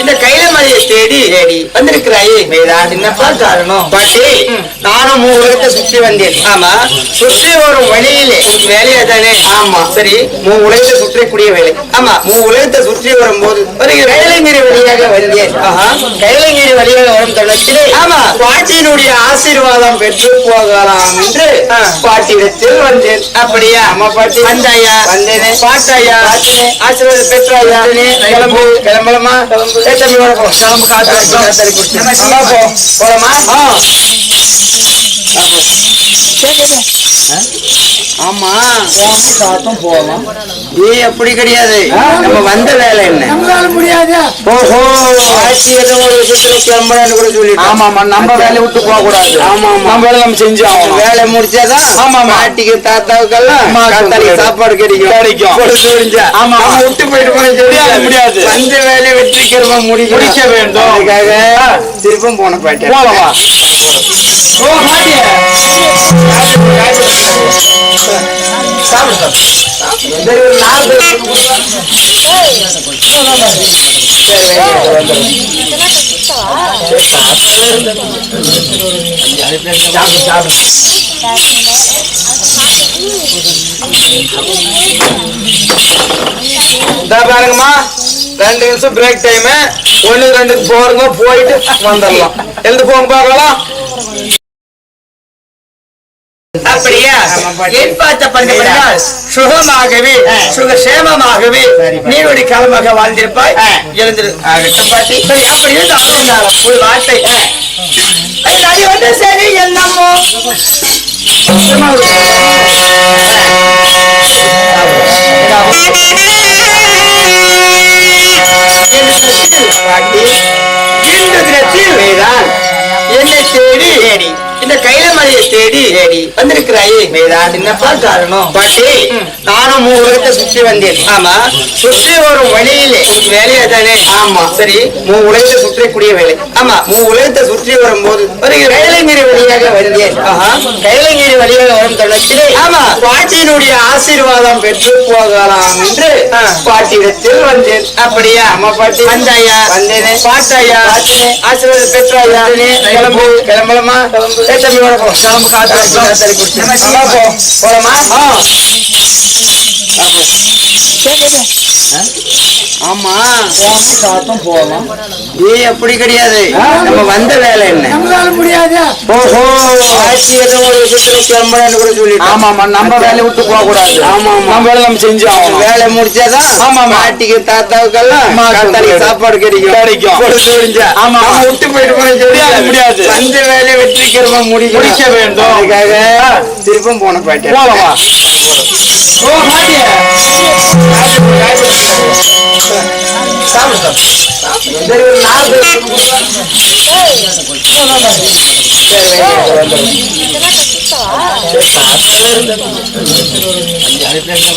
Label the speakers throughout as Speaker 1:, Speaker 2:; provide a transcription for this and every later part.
Speaker 1: இந்த கைலமலையை தேடி தேடி வந்திருக்கிறாயே. நீதான் என்னப்பா காரணம். பாட்டி நானும் உலகத்தை சுற்றி வந்தேன். ஆமா. சுற்றி வரும் வழியிலே. வேலையா தானே? ஆமா. சரி. மூ உலகத்தை சுற்றக்கூடிய வேலை. ஆமா. மூ உலகத்தை சுற்றி வரும்போது வருகிற கைலங்கிரி வழியாக வந்தேன். ஆஹா. கைலங்கிரி வழியாக வரும் தருணத்திலே ஆமா. பாட்டியினுடைய ஆசீர்வாதம் பெற்று போகலாம் என்று பாட்டியிடத்தில் வந்தேன். அப்படியா? ஆமா பாட்டி. வந்தாயா? வந்தேனே. பாட்டாயா? ஆசீர்வாதம் பெற்றாயா? கிளம்பு. கிளம்பலமா? ஏ தம்பி போ கிளம்பு காத்து போலாமா ஆமா. போகலாம் ஏய் அப்படி கிடையாது. நம்ம வந்த வேலை என்ன?
Speaker 2: நம்மளால முடியாது.
Speaker 1: ஓஹோ ஆட்சி ஏதோ ஒரு விஷயத்துல கிளம்புறான்னு கூட சொல்லிட்டு
Speaker 2: ஆமா ஆமா. நம்ம வேலையை விட்டு போக கூடாது.
Speaker 1: ஆமா ஆமா.
Speaker 2: நம்ம வேலை நம்ம செஞ்சு ஆகணும்.
Speaker 1: வேலை முடிச்சாதான்
Speaker 2: ஆமா.
Speaker 1: பாட்டிக்கு தாத்தாவுக்கெல்லாம்
Speaker 2: கிடைக்கும்.
Speaker 1: சாப்பாடு கிடைக்கும்.
Speaker 2: கிடைக்கும்.
Speaker 1: பொழுது முடிஞ்சா
Speaker 2: ஆமா.
Speaker 1: நம்ம விட்டு போயிட்டு போன
Speaker 2: முடியாது, முடியாது.
Speaker 1: வந்த வேலையை வெற்றிகரமா முடிக்கணும்.
Speaker 2: முடிக்க வேண்டும்.
Speaker 1: அதுக்காக திருப்பம் போன பாட்டி.
Speaker 2: ஓ பாட்டிய பாருங்கம்மா. ரெண்டு நிமிஷம் பிரேக் டைம் ஒண்ணு ரெண்டுக்கு போறங்க போயிட்டு வந்துடலாம். எழுந்து போங்க பார்க்கலாம்.
Speaker 1: அப்படியா. என் பார்த்த பண்புகளால் சுகமாகவே சுகசேமமாகவே நீருடைய காலமாக வாழ்ந்திருப்பாய். எழுந்திரு. பாட்டி. அப்படி இருந்தாலும் ஒரு வார்த்தை. அது அது வந்து சரி என்னமோ பாட்டி. இந்த தினத்தில் நீதான் என்னை தேடி. இந்த கைலமலையை தேடி தேடி வந்திருக்கிறாயே. நீதான் என்னப்பா காரணம் பாட்டி நானும் உலகத்தை சுற்றி வந்தேன். ஆமா. சுற்றி வரும் வழியிலே வேலையா தானே? ஆமா. சரி மூ உலகத்தை சுற்றக்கூடிய வேலை. ஆமா. மூ உலகத்தை சுற்றி வரும்போது வருகிற கைலங்கிரி வழியாக வந்தேன். ஆஹா. கைலங்கிரி வழியாக வரும் தருணத்திலே ஆமா. பாட்டியினுடைய ஆசீர்வாதம் பெற்று போகலாம் என்று பாட்டியிடத்தில் வந்தேன். அப்படியா? ஆமா பாட்டி. வந்தாயா? வந்தேனே. பாட்டாயா? ஆசீர்வாதம் பெற்றாயா? கிளம்பு. கிளம்பலமா கிளம்பு. તમે ஆமா. காத்தும் போகலாம் ஏய் அப்படி கிடையாது. நம்ம வந்த வேலை என்ன?
Speaker 2: நம்மளால முடியாது?
Speaker 1: ஓஹோ ஆட்சி ஏதோ ஒரு விஷயத்துல கிளம்புறான்னு கூட சொல்லிட்டு
Speaker 2: ஆமா ஆமா நம்ம வேலையை விட்டு போக கூடாது.
Speaker 1: ஆமா, ஆமா.
Speaker 2: நம்ம வேலை நம்ம செஞ்சு ஆகணும்.
Speaker 1: வேலை முடிச்சாதான்
Speaker 2: ஆமா, ஆமா.
Speaker 1: பாட்டிக்கு தாத்தாவுக்கெல்லாம். சாப்பாடு கிடைக்கும்.
Speaker 2: கிடைக்கும்.
Speaker 1: முடிஞ்சா
Speaker 2: ஆமா, ஆமா.
Speaker 1: நம்ம விட்டு போயிட்டு போன
Speaker 2: முடியாது, முடியாது.
Speaker 1: வந்த வேலையை வெற்றிகரமா முடிக்கணும்.
Speaker 2: முடிக்க வேண்டும்.
Speaker 1: அதுக்காக திருப்பம் போன பாட்டி.
Speaker 2: போலவா ஓ பாட்டிய
Speaker 1: சரி, ஒரு நாலு பேர் நான் வந்த விளக்கம். சொல்லணும். என்னடே?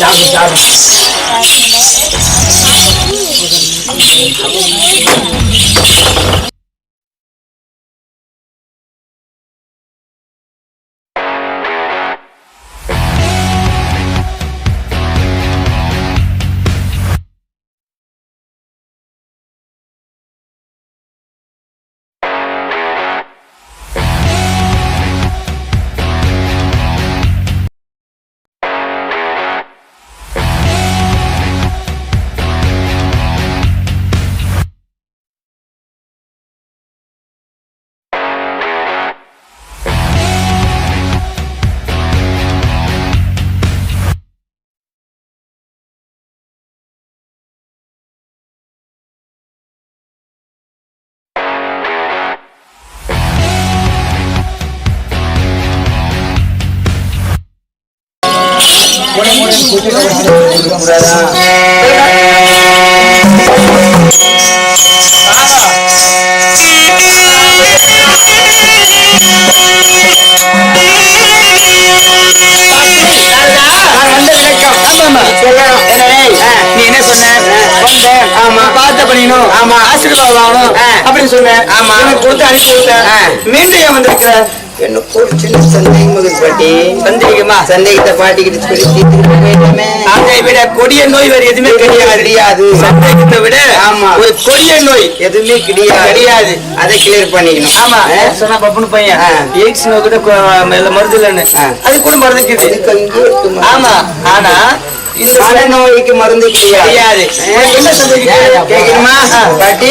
Speaker 1: என்ன சொன்ன? ஆமா. பார்த்த பணியனும் வேணும்
Speaker 3: ஆமா.
Speaker 1: ஆசீர்வாதம் வாங்கணும்
Speaker 3: ஆ.
Speaker 1: அப்படின்னு சொன்னேன்
Speaker 3: ஆமா.
Speaker 1: கொடுத்து அனுப்பி
Speaker 3: ஆ.
Speaker 1: மீண்டும் ஏன் வந்திருக்கிற
Speaker 3: எனக்கு ஒரு சின்ன சந்தேகம் மகன் பாட்டி
Speaker 1: சந்தேகமா
Speaker 3: சந்தேகத்தை பாட்டிக்கிட்டு சொல்லி தீர்த்துக்கிட்டு போயிட்டோமே
Speaker 1: அதை விட கொடிய நோய் வேற எதுவுமே கிடையாது
Speaker 3: கிடையாது.
Speaker 1: சந்தேகத்தை விட
Speaker 3: ஆமா.
Speaker 1: ஒரு கொடிய நோய்
Speaker 3: எதுவுமே கிடையாது
Speaker 1: கிடையாது.
Speaker 3: அதை கிளியர் பண்ணிக்கணும்
Speaker 1: ஆமா? சொன்னா பப்புனு பையன். எய்ட்ஸ் நோய் கூட மருந்து இல்லைன்னு. அது கூட மருந்து? ஆமா ஆனா இந்த
Speaker 3: மனநோய்க்கு மருந்து கிடையாது
Speaker 1: கிடையாது உனக்கு என்ன சந்தேகம்
Speaker 3: கேட்கணுமா பாட்டி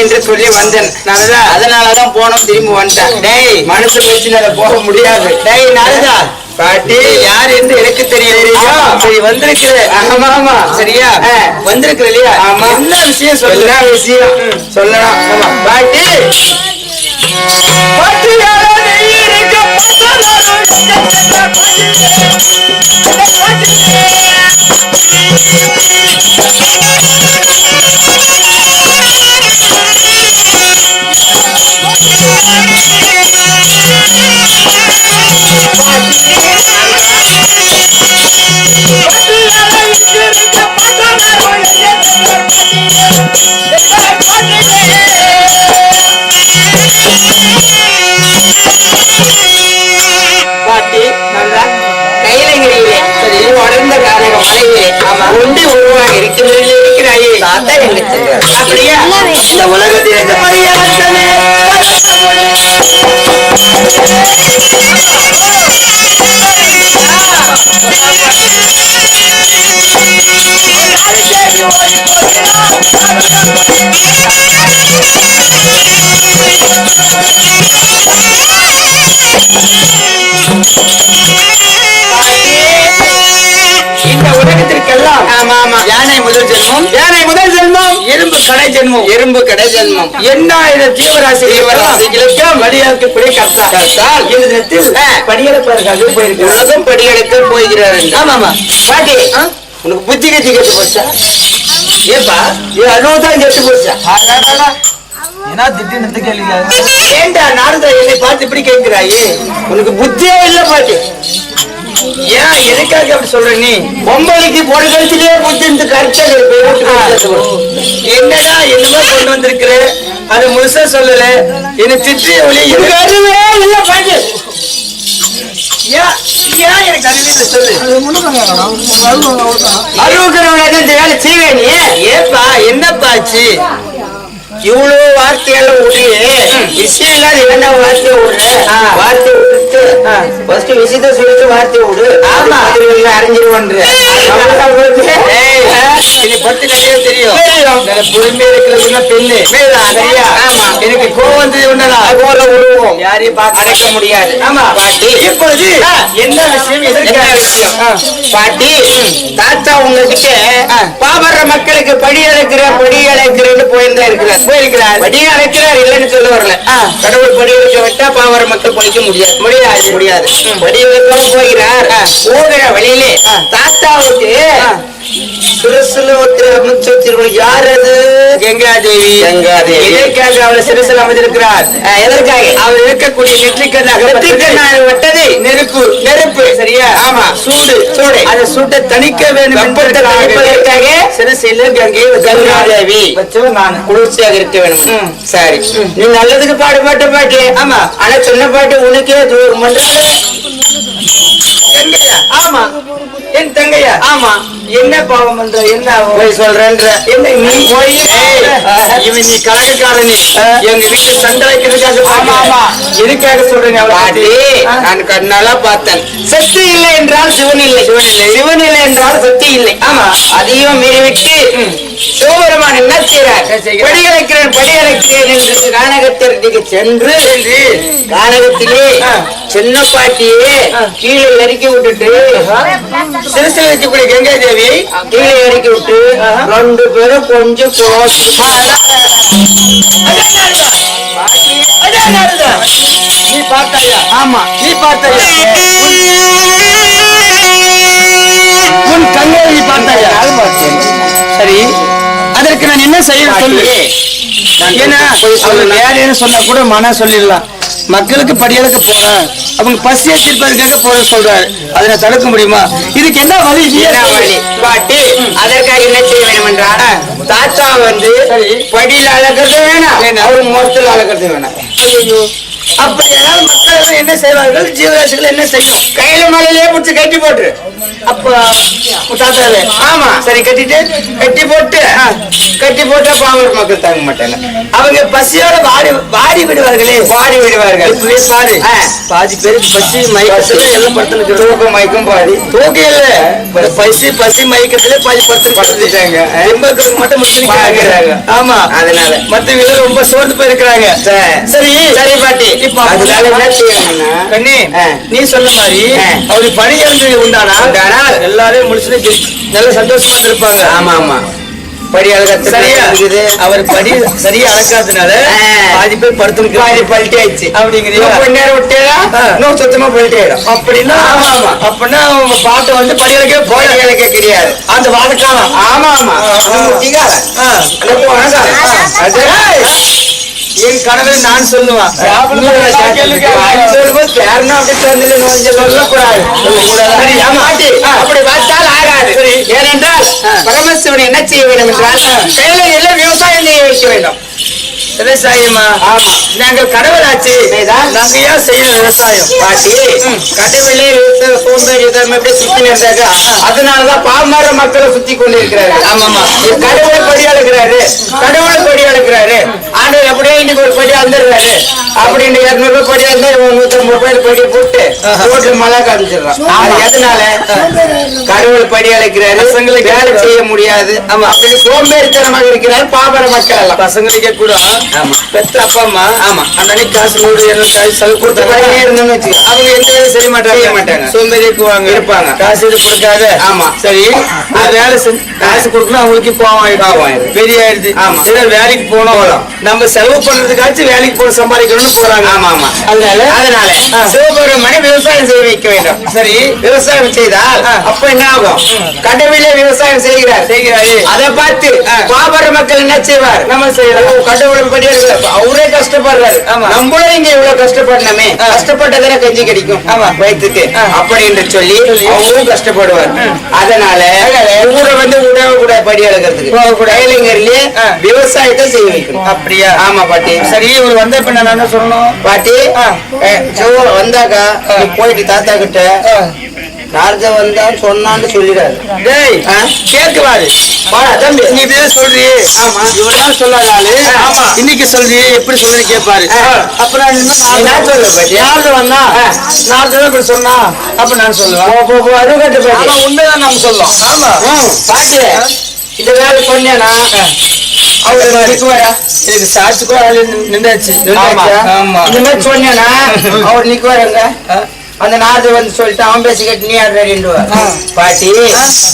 Speaker 3: என்று சொல்லி வந்தேன்.
Speaker 1: நல்லதா?
Speaker 3: அதனாலதான் போனோம் திரும்பி வந்துட்டேன். டேய் மனசு அதை போக முடியாது.
Speaker 1: டேய் நாரதா.
Speaker 3: பாட்டி
Speaker 1: யார் என்று எனக்கு தெரியும்
Speaker 3: ஆமா.
Speaker 1: சரி வந்திருக்கிற
Speaker 3: ஆமா ஆமா.
Speaker 1: சரியா. வந்திருக்கிற இல்லையா
Speaker 3: ஆமா.
Speaker 1: என்ன விஷயம் சொல்லு?
Speaker 3: விஷயம் சொல்லலாம். ஆமா. பாட்டி.
Speaker 1: நீ இருக்க
Speaker 3: பாட்டி.
Speaker 1: இந்த உலகத்தில் இந்த மாதிரி கடை ஜென்மம்
Speaker 3: எறும்பு கடை ஜென்மம்
Speaker 1: எண்ணாயிரம் ஜீவராசி
Speaker 3: ஜீவராசிகளுக்கும்
Speaker 1: வழியாக்கக்கூடிய கர்த்தா.
Speaker 3: கர்த்தால்
Speaker 1: இந்த நேரத்தில். படியெடுப்பதற்காக போயிருக்கிறார்
Speaker 3: உலகம் படியெடுக்க போகிறார் என்று.
Speaker 1: ஆமா ஆமா
Speaker 3: பாட்டி உனக்கு புத்தி கத்தி கெட்டு போச்சா?
Speaker 1: ஏப்பா
Speaker 3: ஏ அனுபவம் கெட்டு போச்சா?
Speaker 1: ஏன்னா திடீர்னு இந்த கேள்வி ஏண்டா நாரதா என்னை பார்த்து இப்படி கேட்கிறாயே?
Speaker 3: உனக்கு புத்தியே இல்ல பாட்டி.
Speaker 1: ஏன் எதுக்காக அப்படி சொல்ற நீ?
Speaker 3: பொம்பளைக்கு பொடி கழிச்சிலே புத்தி இந்த கருத்தல்
Speaker 1: என்னடா என்னமோ கொண்டு வந்திருக்கிற? அது முழுசா சொல்லல. என்ன திட்டிய ஒளி
Speaker 3: எனக்கு அறிவே இல்ல பாட்டி?
Speaker 1: ஏன் எனக்கு அறிவே இல்லை சொல்லு.
Speaker 3: அறிவுக்கிறவங்க இந்த வேலை செய்வே நீ?
Speaker 1: ஏப்பா என்னப்பா ஆச்சு?
Speaker 3: இவ்வளவு வார்த்தையெல்லாம் விடுறியே விஷயம் இல்லாத என்ன வார்த்தை விடுற வார்த்தை விட்டு. ஃபர்ஸ்ட் விஷயத்த சொல்லிட்டு வார்த்தை விடு.
Speaker 1: ஆமா. என்னை பத்தி நிறைய தெரியும். பொறுமையா இருக்கிறதுன்னா பெண்ணு. எனக்கு கோவம் வந்தது ஒண்ணுதான்
Speaker 3: போல விடுவோம்
Speaker 1: யாரையும் பார்த்து
Speaker 3: அடக்க முடியாது.
Speaker 1: ஆமா.
Speaker 3: பாட்டி.
Speaker 1: இப்பொழுது. என்ன விஷயம் எதற்காக
Speaker 3: விஷயம்? பாட்டி தாத்தா உங்ககிட்ட பாபர மக்களுக்கு படி அழைக்கிற படி அழைக்கிறேன்னு போயிருந்தா இருக்கிறார். போயிருக்கிறார். படி அழைக்கிறார் இல்லைன்னு சொல்ல வரல. கடவுள் படி அழைக்க விட்டா பாவர மக்கள் படிக்க முடியாது. முடியாது முடியாது. படி அழைக்காம போகிறார். போகிற வழியிலே தாத்தாவுக்கு சிறுசுல ஒருத்தர் அமைச்சு வச்சிருக்கணும் யார் அது?
Speaker 1: கங்காதேவி.
Speaker 3: கங்காதேவி.
Speaker 1: எதற்காக அவளை சிறுசில் அமைந்திருக்கிறார்?
Speaker 3: எதற்காக?
Speaker 1: அவர் இருக்கக்கூடிய நெற்றிக்கண்ணாக
Speaker 3: நெற்றிக்கண்ணாக
Speaker 1: விட்டது நெருப்பு. நெருப்பு. சரியா?
Speaker 3: ஆமா.
Speaker 1: சூடு.
Speaker 3: சூடு.
Speaker 1: அந்த சூட்டை தணிக்க வேண்டும்
Speaker 3: தணிப்பதற்காக
Speaker 1: சிறுசில கங்கை
Speaker 3: கங்காதேவி.
Speaker 1: வச்சவன் நான்.
Speaker 3: குளிர்ச்சியாக இருக்க வேண்டும். சரி. நீ நல்லதுக்கு பாடுபாட்ட பாட்டு
Speaker 1: ஆமா.
Speaker 3: ஆனா சொன்ன பாட்டு உனக்கே தூரம் பண்றாங்க
Speaker 1: ஆமா. என் தங்கையா?
Speaker 3: ஆமா.
Speaker 1: என்ன பாவம் பண்ற என்ன?
Speaker 3: போய் சொல்றேன்ற
Speaker 1: என்ன நீ போய் இவன் நீ கலகக்காரனி எங்க வீட்டு சண்டை வைக்கிறதுக்காக
Speaker 3: ஆமா, ஆமா.
Speaker 1: எதுக்காக அவளை
Speaker 3: பாட்டி? நான் கண்ணால பார்த்தேன் சக்தி இல்லை என்றால் சிவன் இல்லை சிவன் இல்லை சிவன் இல்லை என்றால் சக்தி இல்லை
Speaker 1: ஆமா.
Speaker 3: அதையும் மீறிவிட்டு
Speaker 4: சிவபெருமான் என்ன செய்கிறார்? படி அழைக்கிறேன் படி அழைக்கிறேன் என்று கானகத்திற்கு சென்று கானகத்திலே. சின்ன பாட்டியே. கீழே இறக்கி விட்டுட்டு
Speaker 1: சிறுசில் இருக்கக்கூடிய கங்கை தேவியை
Speaker 4: கீழே இறக்கி விட்டு. ரெண்டு பேரும் கொஞ்சம் close.
Speaker 1: நீ பார்த்தாயா
Speaker 4: ஆமா
Speaker 1: நீ பார்த்தாயா உன் கங்கை நீ பார்த்தாயா. சரி அதற்கு நான் என்ன செய்ய சொல்லு அவங்க
Speaker 4: சொல்லலாம்.
Speaker 1: வேலைன்னு சொன்னா கூட மன சொல்லிடலாம் மக்களுக்கு படியளக்க போறேன் அவங்க பசியை தீர்ப்பதற்காக போற சொல்றாரு. அதை நான் தடுக்க முடியுமா? இதுக்கு என்ன வழி?
Speaker 4: பாட்டி அதற்காக என்ன செய்ய வேண்டும் என்றால் தாத்தா வந்து. படியில அளக்கிறது வேணாம். அவரு முகத்தில் அளக்கிறது வேணாம்.
Speaker 1: ஐயோ அப்படியானால் மக்கள் என்ன செய்வார்கள்? ஜீவராசிகள் என்ன செய்யும்
Speaker 4: கையில மலையிலே பிடிச்சி கட்டி போட்டுரு
Speaker 1: அப்ப தாத்தாவே
Speaker 4: ஆமா
Speaker 1: சரி கட்டிட்டு
Speaker 4: கட்டி போட்டு கட்டி போட்டா பாவூர் மக்கள் தாங்க மாட்டாங்க.
Speaker 1: அவங்க பசியோட வாடி வாடி விடுவார்களே.
Speaker 4: பாடி விடுவார்கள்.
Speaker 1: பாரு. பாதி பேருக்கு பசி மயக்கத்துல எல்லாம் படுத்துருக்கு
Speaker 4: தூக்கம் மயக்கம் பாடி
Speaker 1: தூக்கம் இல்ல. பசி பசி மயக்கத்துல பாதி படுத்துருக்காங்க
Speaker 4: படுத்துட்டாங்க.
Speaker 1: எண்பதுக்கு மட்டும்
Speaker 4: பாக்குறாங்க.
Speaker 1: ஆமா.
Speaker 4: அதனால.
Speaker 1: மத்தவங்க ரொம்ப சோர்ந்து போயிருக்கிறாங்க.
Speaker 4: சரி.
Speaker 1: சரி
Speaker 4: பாட்டி.
Speaker 1: இப்ப
Speaker 4: அதனால என்ன செய்யணும்னா
Speaker 1: கண்ணி
Speaker 4: ஆ.
Speaker 1: நீ சொன்ன மாதிரி
Speaker 4: ஆ.
Speaker 1: அவருக்கு பணி இறந்து உண்டானா எல்லாரும் முடிச்சுட்டு நல்ல சந்தோஷமா இருந்திருப்பாங்க.
Speaker 4: ஆமா ஆமா. படி இருக்குது
Speaker 1: அவர் படி சரியா அடக்காதனால
Speaker 4: ஆ.
Speaker 1: பாதி பேர்
Speaker 4: பாதி
Speaker 1: படுத்துருக்கு
Speaker 4: பல்ட்டி ஆயிடுச்சு
Speaker 1: அப்படிங்கிறியா?
Speaker 4: இன்னும் கொஞ்ச நேரம் விட்டேனா. இன்னும் சுத்தமா பல்ட்டி ஆயிடும்
Speaker 1: அப்படின்னா
Speaker 4: ஆமா, ஆமா.
Speaker 1: அப்படின்னா அவங்க பாட்டை வந்து படியலக்கே போய்
Speaker 4: படி அளக்க கிடையாது
Speaker 1: அந்த வாதக்காலம்
Speaker 4: ஆமா ஆமா. முட்டிக்கால போனகால அது
Speaker 1: என் கனவை நான் சொல்லுவேன்
Speaker 4: பேரணும் அப்படி சொல்லக்கூடாது? அப்படி பார்த்தால் ஆகாது. ஏனென்றால் பரமசிவன் என்ன செய்ய வேண்டும் என்றால் கையில எல்லாம் விவசாயம் செய்ய வைக்க வேண்டும்.
Speaker 1: விவசாயமா?
Speaker 4: ஆமா
Speaker 1: நாங்கள் கடவுளாச்சு. நாங்க செய்யற விவசாயம்?
Speaker 4: பாட்டி கடவுளே சோம்பேறி எப்படி சுத்தி இருந்தாங்க அதனாலதான் பாமர மக்களை சுத்தி கொண்டு இருக்கிறாரு.
Speaker 1: ஆமாமா.
Speaker 4: கடவுளை படி அழுக்கிறாரு கடவுளை படி அழுக்கிறாரு ஆண்டவர் அப்படியே இன்னைக்கு ஒரு படி அழுந்துடுறாரு அப்படின்னு இருநூறு ரூபாய் படி அழுந்தா நூத்தி ஐம்பது ரூபாய் படி போட்டு ரோட்ல மழை காமிச்சிடறான் எதனால? கடவுள் படி அழைக்கிறாரு
Speaker 1: பசங்களுக்கு
Speaker 4: வேலை செய்ய முடியாது.
Speaker 1: ஆமா.
Speaker 4: அப்படின்னு சோம்பேறித்தனமாக இருக்கிறார் பாமர மக்கள்
Speaker 1: பசங்களுக்கே கூட.
Speaker 4: ஆமா.
Speaker 1: பெத்த அப்பா அம்மா
Speaker 4: ஆமா.
Speaker 1: அந்த அன்னைக்கு காசு நூறு இருநூறு காசு செலவு கொடுத்தாங்க
Speaker 4: இருந்தோம்னு
Speaker 1: அவங்க எந்த வேலையும் செய்ய மாட்டாங்க
Speaker 4: செய்ய மாட்டாங்க. இருப்பாங்க.
Speaker 1: காசு இது கொடுக்காத
Speaker 4: ஆமா.
Speaker 1: சரி வேலை செஞ்சு காசு கொடுக்கணும் அவங்களுக்கு பாவம்
Speaker 4: பாவம்.
Speaker 1: பெரிய ஆயிடுது
Speaker 4: ஆமா.
Speaker 1: சரி வேலைக்கு போனோம். நம்ம செலவு பண்றதுக்காச்சும் வேலைக்கு போன சம்பாதிக்கணும்னு போறாங்க
Speaker 4: ஆமா ஆமா
Speaker 1: அதனால
Speaker 4: அதனால. சிவபெருமனை விவசாயம் செய்ய வைக்க வேண்டும்
Speaker 1: சரி
Speaker 4: விவசாயம் செய்தால். அப்ப என்ன ஆகும் கடவுளே விவசாயம் செய்கிறார்
Speaker 1: செய்கிறாரு
Speaker 4: அதை பார்த்து. பாபர மக்கள் என்ன செய்வார்
Speaker 1: நம்ம செய்யலாம்
Speaker 4: கடவுள் படி இருக்கிறார். அவரே கஷ்டப்படுறாரு. நம்மளும் இங்க இவ்வளவு கஷ்டப்படணுமே. கஷ்டப்பட்டதானே கஞ்சி கிடைக்கும்
Speaker 1: ஆமா.
Speaker 4: வயிற்றுக்கு
Speaker 1: ஆ.
Speaker 4: அப்படி என்று சொல்லி. அவரும் கஷ்டப்படுவார். அதனால ஊர வந்து உடவு கூட படி அளக்கிறதுக்கு. கைலிங்கர்லயே. விவசாயத்தை செய்ய வைக்கணும்
Speaker 1: அப்படியா
Speaker 4: ஆமா பாட்டி
Speaker 1: சரி இவர் வந்த இப்ப நான் என்ன சொல்லணும்
Speaker 4: பாட்டி வந்தாக்கா போயிட்டு தாத்தா கிட்ட நாரத வந்தா சொன்னான்னு சொல்லிடாரு
Speaker 1: டேய்
Speaker 4: தம்பி.
Speaker 1: நீ இப்படியே சொல்றியே.
Speaker 4: ஆமா.
Speaker 1: சொல்லாத ஆளு
Speaker 4: ஆமா.
Speaker 1: இன்னைக்கு சொல்றியே எப்படி சொல்றேன்னு கேட்பாரு. அப்புறம் நான்
Speaker 4: நான்
Speaker 1: வந்தா தடவை இப்படி சொன்னா அப்ப நான் சொல்லுவேன்.
Speaker 4: அது கட்டு
Speaker 1: உண்மைதான் நாம சொல்லும் ஆமா.
Speaker 4: பாட்டி இந்த வேலை நிக்குவாரா?
Speaker 1: எனக்கு சாட்சிக்கோ ஆளு நின்றாச்சு.
Speaker 4: இந்த மாதிரி சொன்னேனா அவர் நிக்குவாருங்க. அந்த நாரத வந்து சொல்லிட்டு அவன் பேசி கேட்டு நீ ஆடுறாருன்னுவா
Speaker 1: ஆ.
Speaker 4: பாட்டி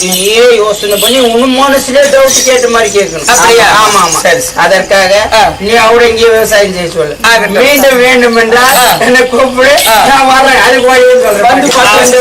Speaker 4: நீயே யோசனை பண்ணி உன் மனசுல டவுட் கேட்ட மாதிரி கேட்கணும்
Speaker 1: அப்படியா?
Speaker 4: ஆமா ஆமா
Speaker 1: சரி.
Speaker 4: அதற்காக. நீ அவரை இங்கே விவசாயம் செய்ய சொல்லு. மீண்டும் வேண்டும் என்றால். என்ன கூப்பிடு. நான் வரேன் அதுக்கு வழி சொல்றேன்
Speaker 1: வந்து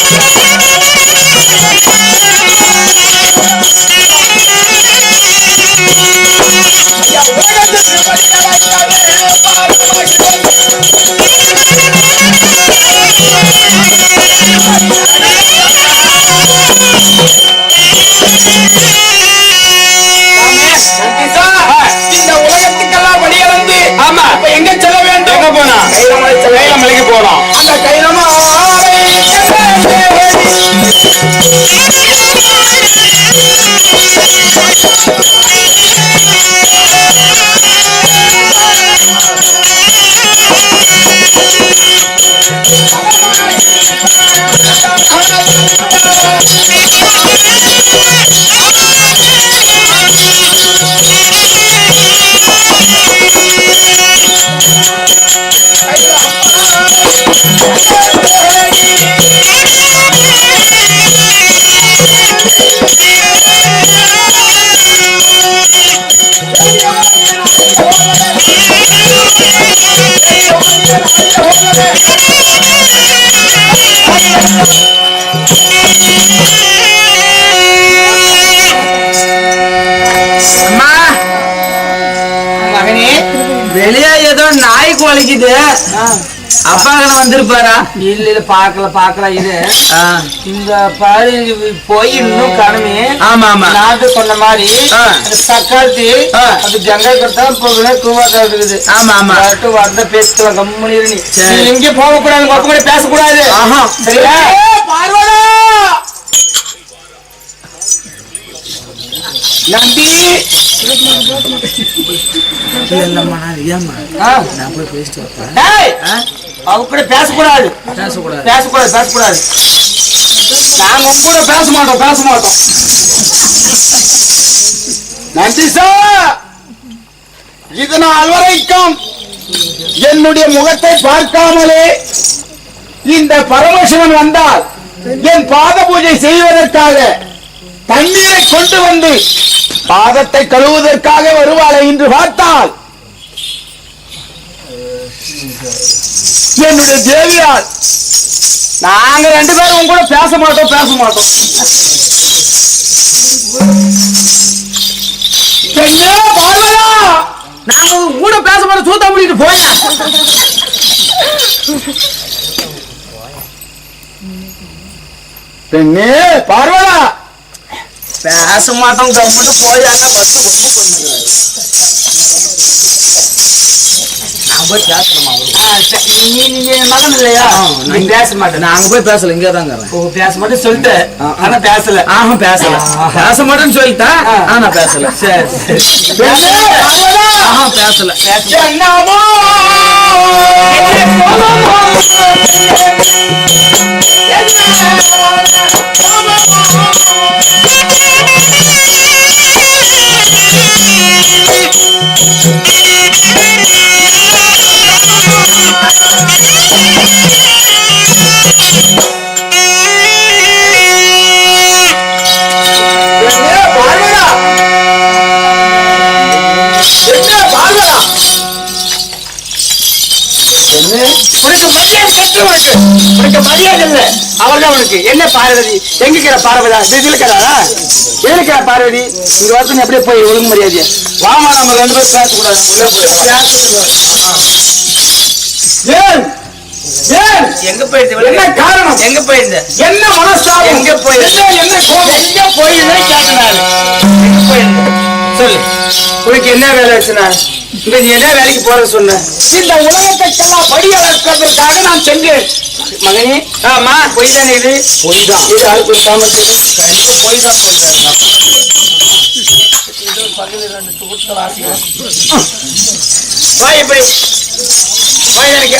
Speaker 2: வெளியே ஏதோ
Speaker 4: நாய் குழிக்குது கடை வந்திருப்பாரா?
Speaker 1: இல்ல இல்ல பாக்கல பாக்கல இது.
Speaker 4: ஆ.
Speaker 1: இந்த பாரு போய் இன்னும் காணுமே
Speaker 4: ஆமா ஆமா.
Speaker 1: நாட்டு சொன்ன மாதிரி சக்காத்தி. அது ஜங்கா கட்டா போகுது கூவாக்கா இருக்குது.
Speaker 4: ஆமா ஆமா.
Speaker 1: பாட்டு வந்த பேசிக்கலாம் கம்முனி நீ எங்கேயும் போக கூடாது உங்க கூட பேசக்கூடாது.
Speaker 4: ஆஹா.
Speaker 1: சரியா?
Speaker 4: பார்வடா நம்பி! இல்லம்மா. நான் போய் பேசிட்டு வரேன்.
Speaker 1: அவங்க கூட பேசக்கூடாது.
Speaker 4: பேசக்கூடாது.
Speaker 1: பேசக்கூடாது பேசக்கூடாது. நாங்க கூட பேச மாட்டோம் பேச மாட்டோம்.
Speaker 2: நன்றி சார். இதனால் வரைக்கும் என்னுடைய முகத்தை பார்க்காமலே இந்த பரமசிவன் வந்தால் என் பாத பூஜை செய்வதற்காக தண்ணீரை கொண்டு வந்து பாதத்தை கழுவுவதற்காக வருவாளை இன்று பார்த்தால். என்னுடைய தேவியால்
Speaker 1: நாங்க ரெண்டு பேரும் உங்க கூட பேச மாட்டோம் பேச மாட்டோம்.
Speaker 2: என்ன பார்வதா
Speaker 4: நாங்க உங்க கூட பேச மாட்டோம் சூத்தா முடிட்டு போயா
Speaker 2: பெண்ணே பார்வதா
Speaker 4: பேச மாட்டோம் கம்மிட்டு போயாங்க பஸ் ரொம்ப பண்ணுறாரு நான் போய் பேசணுமா?
Speaker 1: ஆ, நீ நீங்க என் மகன் இல்லையா? நீ பேச மாட்டேன்.
Speaker 4: நான் அங்க போய் பேசல இங்கே தான்
Speaker 1: ஓ பேச மாட்டேன் சொல்லிட்டு ஆனா பேசல.
Speaker 4: ஆஹா பேசல. பேச மாட்டேன்னு சொல்லிட்டேன்
Speaker 1: ஆ.
Speaker 4: ஆனா பேசல.
Speaker 1: சரி
Speaker 2: பார்வதா
Speaker 4: ஆஹா பேசல.
Speaker 2: என்னமோ
Speaker 1: என்ன பார்வதி எங்க இருக்கிற பார்வதா இது இருக்கிறாரா இருக்கிற பார்வதி இங்க வந்து அப்படியே போய் ஒழுங்கு மரியாதை வாமா நம்ம ரெண்டு பேரும் பேசக்கூடாது
Speaker 2: ஏன்
Speaker 4: எங்க போயிட்டு
Speaker 2: என்ன காரணம்?
Speaker 4: எங்க போயிருந்த?
Speaker 2: என்ன மனஸ்தாபம்
Speaker 4: எங்க போய்
Speaker 2: என்ன கோபம்?
Speaker 1: எங்க போயிருந்தே? கேட்டனாரு
Speaker 4: எங்க போயிருந்த?
Speaker 1: சொல்லு. உனக்கு என்ன வேலை வச்சுனா இங்க நீ என்ன வேலைக்கு போற சொன்ன?
Speaker 2: இந்த உலகத்துக்கெல்லாம் படியளப்பதற்காக நான் சென்றேன்
Speaker 1: மகனே ஆமா. பொய் தானே இது?
Speaker 2: பொய் தான்
Speaker 1: இது ஆள் கொடுக்காம
Speaker 2: பொய் தான் சொல்றேன்
Speaker 1: வா இப்படி. வா எனக்கு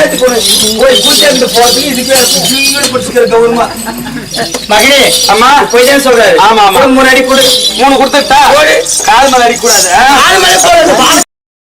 Speaker 1: அது கொடு போய் கூட்டிட்டு போறதுக்கு இதுக்கு வேற பிடிச்சிக்கிற கௌரவமா? மகனே அம்மா. போய் தான் சொல்றாரு.
Speaker 2: ஆமா, ஆமா.
Speaker 1: மூணு அடி கொடு.
Speaker 2: மூணு கொடுத்துட்டா? கால் மேல அடிக்க கூடாது.
Speaker 1: கால் மேல போடுறது